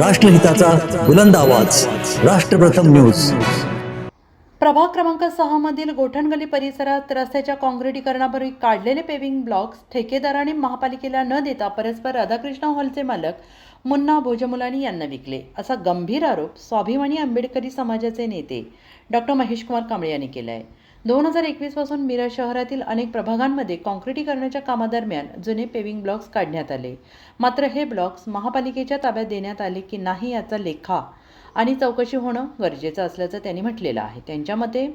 राष्ट्रहिताचा बुलंद आवाज. राष्ट्रप्रथम न्यूज. प्रभाग क्रमांक सहा मधील गोठणगली परिसरात रस्त्याच्या काँक्रिटीकरणापूर्वी काढलेले पेविंग ब्लॉक्स ठेकेदाराने महापालिकेला न देता परस्पर राधाकृष्ण हॉलचे मालक मुन्ना भोजमुलानी यांना विकले. असा गंभीर आरोप स्वाभिमानी आंबेडकरी समाजाचे नेते डॉक्टर महेशकुमार कांबळे यांनी केला आहे दोन हजार एकवीसपासून मिरज शहरातील अनेक प्रभागांमध्ये काँक्रिटीकरणाच्या कामादरम्यान जुने पेविंग ब्लॉक्स काढण्यात आले. मात्र हे ब्लॉक्स महापालिकेच्या ताब्यात देण्यात आले की नाही याचा लेखा आणि चौकशी होणं गरजेचं असल्याचं त्यांनी म्हटलेलं आहे. त्यांच्या मते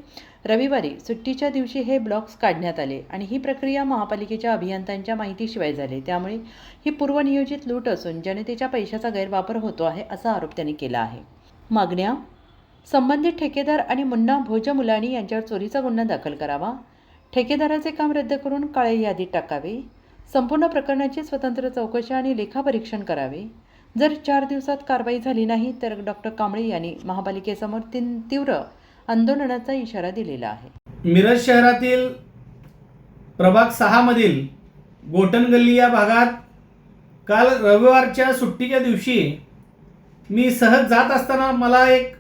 रविवारी सुट्टीच्या दिवशी हे ब्लॉक्स काढण्यात आले आणि ही प्रक्रिया महापालिकेच्या अभियंत्यांच्या माहितीशिवाय झाली. त्यामुळे ही पूर्वनियोजित लूट असून जनतेच्या पैशाचा गैरवापर होतो आहे असा आरोप त्यांनी केला आहे. मागण्या संबंधित ठेकेदार आणि मुन्ना भोज मुलानी यांच्यावर चोरीचा गुन्हा दाखल करावा. ठेकेदाराचे काम रद्द करून काळे यादीत टाकावे. संपूर्ण प्रकरणाची स्वतंत्र चौकशी आणि लेखापरीक्षण करावे. जर चार दिवसात कारवाई झाली नाही तर डॉक्टर कांबळे यांनी महापालिकेसमोर तीन तीव्र आंदोलनाचा इशारा दिलेला आहे. मिरज शहरातील प्रभाग सहामधील गोटन गल्ली या भागात काल रविवारच्या सुट्टीच्या दिवशी मी सहज जात असताना मला एक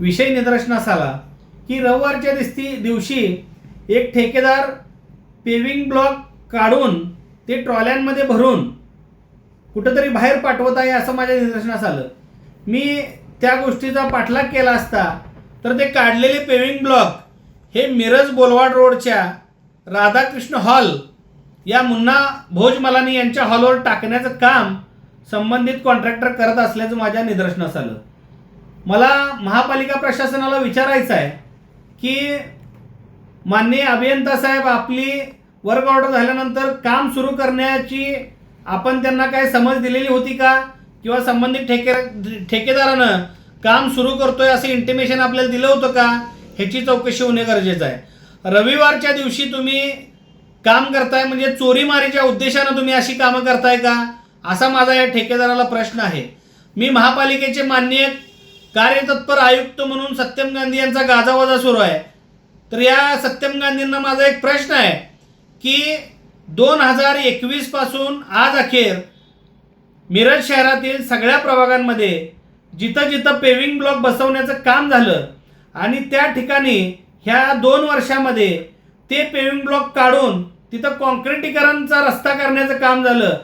विषय निदर्शनास आला की रविवारच्या दिसती दिवशी एक ठेकेदार पेविंग ब्लॉक काढून ते ट्रॉल्यांमध्ये भरून कुठंतरी बाहेर पाठवत आहे असं माझ्या निदर्शनास आलं. मी त्या गोष्टीचा पाठलाग केला असता तर ते काढलेले पेविंग ब्लॉक हे मिरज बोलवाड रोडच्या राधाकृष्ण हॉल या मुन्ना भोज मलानी यांच्या हॉलवर टाकण्याचं काम संबंधित कॉन्ट्रॅक्टर करत असल्याचं माझ्या निदर्शनास आलं. मला महापालिका प्रशासनाला विचारायचं आहे की माननीय अभियंता साहेब आपली वर्क ऑर्डर झाल्यानंतर काम सुरू करण्याची आपण त्यांना काय समज दिलेली होती का? किंवा संबंधित ठेके ठेकेदारानं काम सुरू करतोय असं इंटिमेशन आपल्याला दिलं होतं का? ह्याची चौकशी होणे गरजेचं आहे. रविवारच्या दिवशी तुम्ही काम करताय म्हणजे चोरीमारीच्या उद्देशानं तुम्ही अशी कामं करताय का? असा माझा या ठेकेदाराला प्रश्न आहे. मी महापालिकेचे माननीय कार्यतत्पर आयुक्त म्हणून सत्यम गांधी यांचा गाजावाजा सुरू आहे. तर या सत्यम गांधींना माझा एक प्रश्न आहे की दोन हजार एकवीसपासून आज अखेर मिरज शहरातील सगळ्या प्रभागांमध्ये जिथं जिथं पेविंग ब्लॉक बसवण्याचं काम झालं आणि त्या ठिकाणी ह्या दोन वर्षामध्ये ते पेविंग ब्लॉक काढून तिथं कॉन्क्रिटीकरणचा रस्ता करण्याचं काम झालं.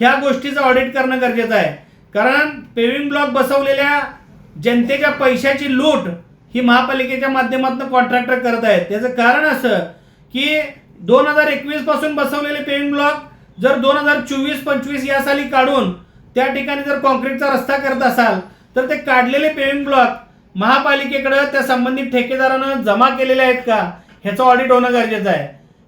ह्या गोष्टीचं ऑडिट करणं गरजेचं आहे. कारण पेविंग ब्लॉक बसवलेल्या जनतेच्या पैशाची लूट ही महापालिकेच्या माध्यमातून कॉन्ट्रॅक्टर करत आहेत. त्याचं कारण असं की दोन हजार एकवीसपासून बसवलेले पेविंग ब्लॉक जर दोन हजार चोवीस पंचवीस या साली काढून त्या ठिकाणी जर कॉन्क्रीटचा रस्ता करत असाल तर ते काढलेले पेविंग ब्लॉक महापालिकेकडे त्या संबंधित ठेकेदारानं जमा केलेले आहेत का? ह्याचं ऑडिट होणं गरजेचं आहे.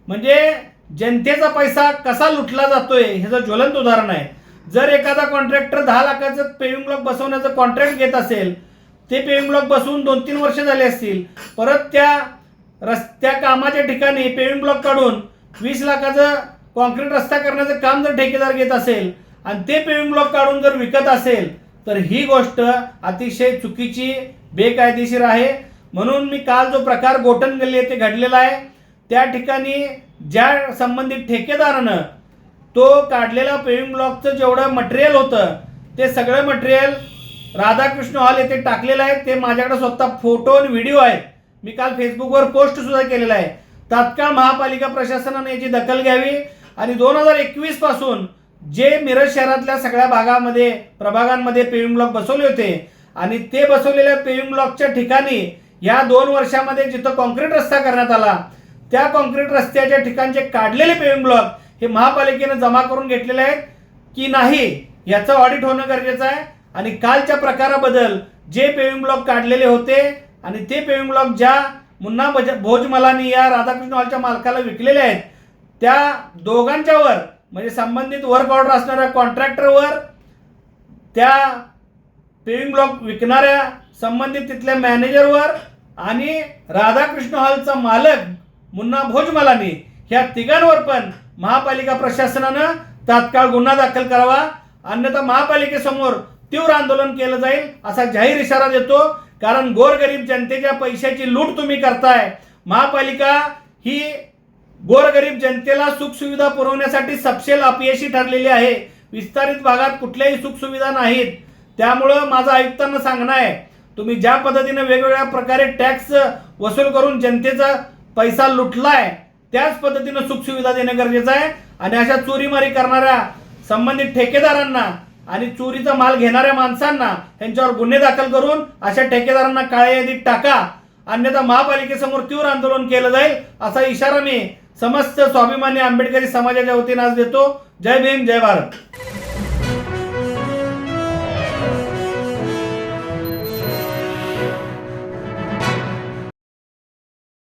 म्हणजे जनतेचा पैसा कसा लुटला जातोय ह्याचं ज्वलंत उदाहरण आहे. जर एखादा कॉन्ट्रॅक्टर दहा लाखाचं पेविंग ब्लॉक बसवण्याचं कॉन्ट्रॅक्ट घेत असेल ते पेविंग ब्लॉक बसवून दोन तीन वर्ष झाले असतील परत त्या रस्त्या कामाच्या ठिकाणी पेविंग ब्लॉक काढून वीस लाखाचं कॉन्क्रीट रस्ता करण्याचं काम जर ठेकेदार घेत असेल आणि ते पेविंग ब्लॉक काढून जर विकत असेल तर ही गोष्ट अतिशय चुकीची बेकायदेशीर आहे. म्हणून मी काल जो प्रकार गोटन गल्ली येथे घडलेला आहे त्या ठिकाणी ज्या संबंधित ठेकेदारानं तो काढलेला पेविंग ब्लॉकचं जेवढं मटेरियल होतं ते सगळं मटेरियल राधाकृष्ण हॉल येथे टाकलेलं आहे. ते माझ्याकडे स्वतः फोटो आणि व्हिडिओ आहेत. मी काल फेसबुकवर पोस्ट सुद्धा केलेला आहे. तात्काळ महापालिका प्रशासनाने याची दखल घ्यावी आणि दोन हजार एकवीसपासून जे मिरज शहरातल्या सगळ्या भागामध्ये प्रभागांमध्ये पेविंग ब्लॉक बसवले होते आणि ते बसवलेल्या पेविंग ब्लॉकच्या ठिकाणी या दोन वर्षामध्ये जिथं कॉन्क्रीट रस्ता करण्यात आला त्या कॉन्क्रीट रस्त्याच्या ठिकाणचे काढलेले पेविंग ब्लॉक हे महापालिकेनं जमा करून घेतलेले आहेत की नाही याचं ऑडिट होणं गरजेचं आहे. आणि कालच्या प्रकाराबद्दल जे पेविंग ब्लॉक काढलेले होते आणि ते पेविंग ब्लॉक ज्या मुन्ना भोजमलानी या राधाकृष्ण हॉलच्या मालकाला विकलेले आहेत त्या दोघांच्यावर म्हणजे संबंधित वर्क ऑर्डर असणाऱ्या कॉन्ट्रॅक्टरवर त्या पेविंग ब्लॉक विकणाऱ्या संबंधित तिथल्या मॅनेजरवर आणि राधाकृष्ण हॉलचा मालक मुन्ना भोजमलानी ह्या तिघांवर पण महापालिका प्रशासनानं तात्काळ गुन्हा दाखल करावा. अन्यथा महापालिकेसमोर तीव्र आंदोलन केलं जाईल असा जाहीर इशारा देतो. कारण गोरगरीब जनतेच्या पैशाची लूट तुम्ही करताय. महापालिका ही गोरगरीब जनतेला सुखसुविधा पुरवण्यासाठी सपशेल अपयशी ठरलेली आहे. विस्तारित भागात कुठल्याही सुखसुविधा नाहीत. त्यामुळं माझं आयुक्तांना सांगणं आहे तुम्ही ज्या पद्धतीनं वेगवेगळ्या प्रकारे टॅक्स वसूल करून जनतेचा पैसा लुटलाय त्याच पद्धतीनं सुखसुविधा देणं गरजेचं आहे. आणि अशा चोरीमारी करणाऱ्या संबंधित ठेकेदारांना आणि चोरीचा माल घेणाऱ्या माणसांना त्यांच्यावर गुन्हे दाखल करून अशा ठेकेदारांना काळ्या यादीत टाका. अन्यथा महापालिकेसमोर तीव्र आंदोलन केलं जाईल असा इशारा मी समस्त स्वाभिमानी आंबेडकरी समाजाच्या वतीनं आज देतो. जय भीम जय भारत.